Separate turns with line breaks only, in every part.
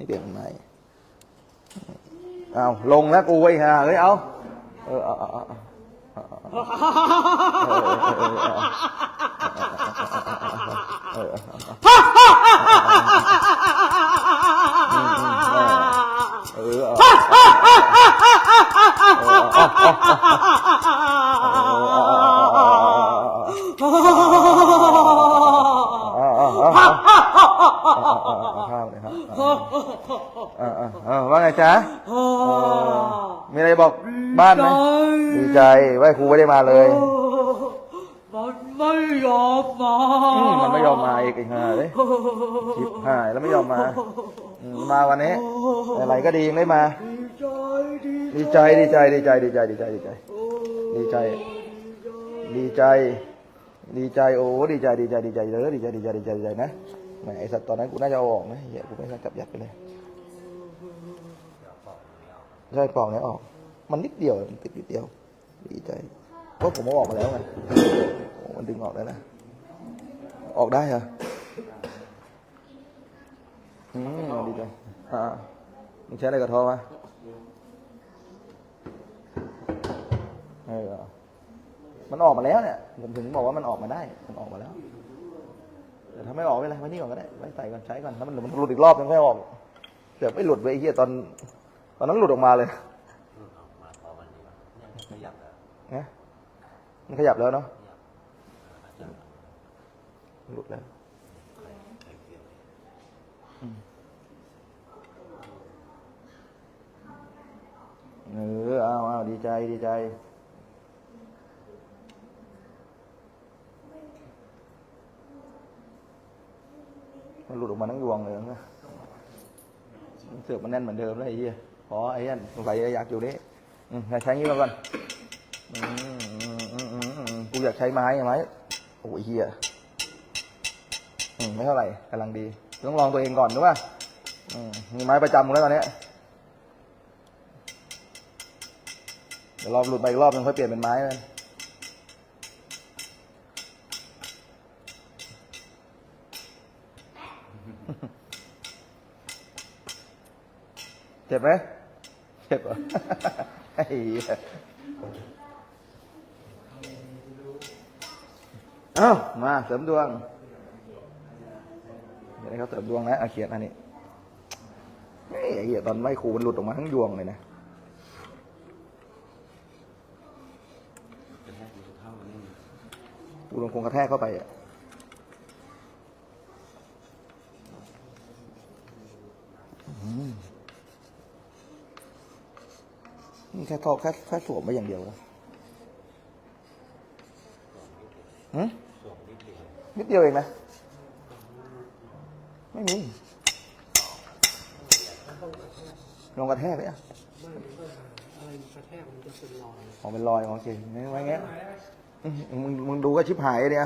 ให้เปลี่ยนเป็นไม้เอาลงแล้วกูไว้ฮะเฮ้ยเอาเออเออเออ เออเออเออว่าไงจ๊ะมีอะไรบอกบ้านไหมดีใจว่าครูไม่ได้มาเลย
มันไม่ยอมมา
อืมมันไม่ยอมมาอีกไอ้ห่าเลยชิบหายแล้วไม่ยอมมาอืมมาวันนี้อะไรก็ดียังได้มา
ดีใจดี
ดีใจดีใจดีใจดีใจดีใจดีใจดีใจ ดีใจ ดีใจโอ้ดีใจดีใจดีใจเลยดีใจดีใจดีใจดีใจนะ แหมไอสัตว์ตอนนั้นกูน่าจะเอาออกนะเหี้ยกูไม่น่าจับยัดไปเลยใช่ปอกเนี้ยออก มันนิดเดียวมันติดนิดเดียว ดีใจเพราะผมเอาออกมาแล้วไงมันดึงออกได้นะ ออกได้เหรออืมดีใจอ่ามึงใช้อะไรกับทอมาเออมันออกมาแล้วเนี่ย ผมถึงบอกว่ามันออกมาได้ มันออกมาแล้ว แต่ถ้าไม่ออกไม่เป็นไรไว้นี่ก่อนก็ได้ไว้ใส่ก่อนใช้ก่อนถ้ามันมันหลุดอีกรอบนึงค่อยออกเดี๋ยวไม่หลุดไปไอ้เหี้ยตอน ตอนนั้นหลุดออกมาเลยนะมันขยับแล้วเนาะหลุดแล้วอืมเออเอาเอาดีใจดีใจ มันหลุดออกมาทั้งยวงเลยนะเสือกมันแน่นเหมือนเดิมเลยไอ้เหี้ยพอไอ้เหี้ยสงสัยอยากอยู่นี่อืมใช้งี้มาก่อนกูอยากใช้ไม้ไม้โอ้ยเหี้ยไม่เท่าไหร่กำลังดี ต้องลองตัวเองก่อนด้วยว่ามีไม้ประจำกูแล้วตอนนี้เดี๋ยวรอบหลุดไปอีกรอบนึงค่อยเปลี่ยนเป็นไม้เลย เจ็บไหมเจ็บเหรอไอ้เหี้ยเอ้ามาเสริมดวงเดี๋ยวให้เขาเสริมดวงนะเอาเขียนอันนี้เฮ้ยไอ้เหี้ยตอนไม่ครูมันหลุดออกมาทั้งยวงเลยนะกูลงคงกระแทกเข้าไปอะ นี่แค่ทอแค่แค่สวมไว้อย่างเดียวนะหืมนิดเดียวเองนะ ไม่มีลงกระแทกเลยอะ
อะไรกระแทกมันจะเป็นรอย
ออกเป็นรอยโอเคไม่ไว้เงี้ยอื้อหือมึงมึงดูก็ชิบหายเนี่ยอ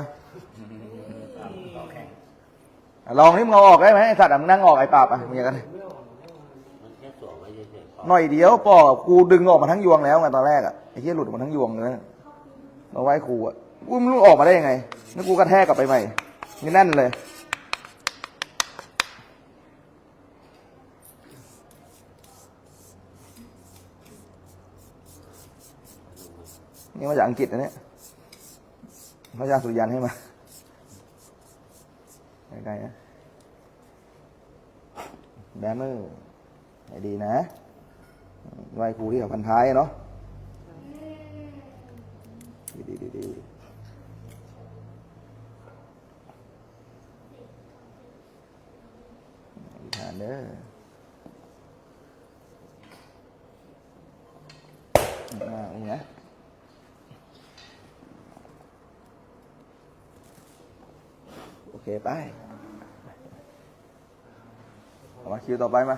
ะลองนี่มึงเอาออกได้ไหมไอ้สัตว์อะมึงนั่งออกไอ้ปราบอะมึงอย่างนั้น หน่อยเดียวปอกูดึงออกมาทั้งยวงแล้วไงตอนแรกอะไอ้เหี้ยหลุดออกมาทั้งยวงเลยมาไว้ครูอะกูไม่รู้ออกมาได้ยังไงแล้วกูกระแทกกลับไปใหม่นี่แน่นเลย นี่มาจากอังกฤษนะเนี่ยพระอาจารย์สุริยันให้มาใกล้ๆนะแบมเมอร์ดีนะ ไหว้ครูที่เขาพันท้ายเนาะดีดีดีดีอธิษฐานเด้ออ่านี่นะโอเค ไป มาคิวต่อไปมา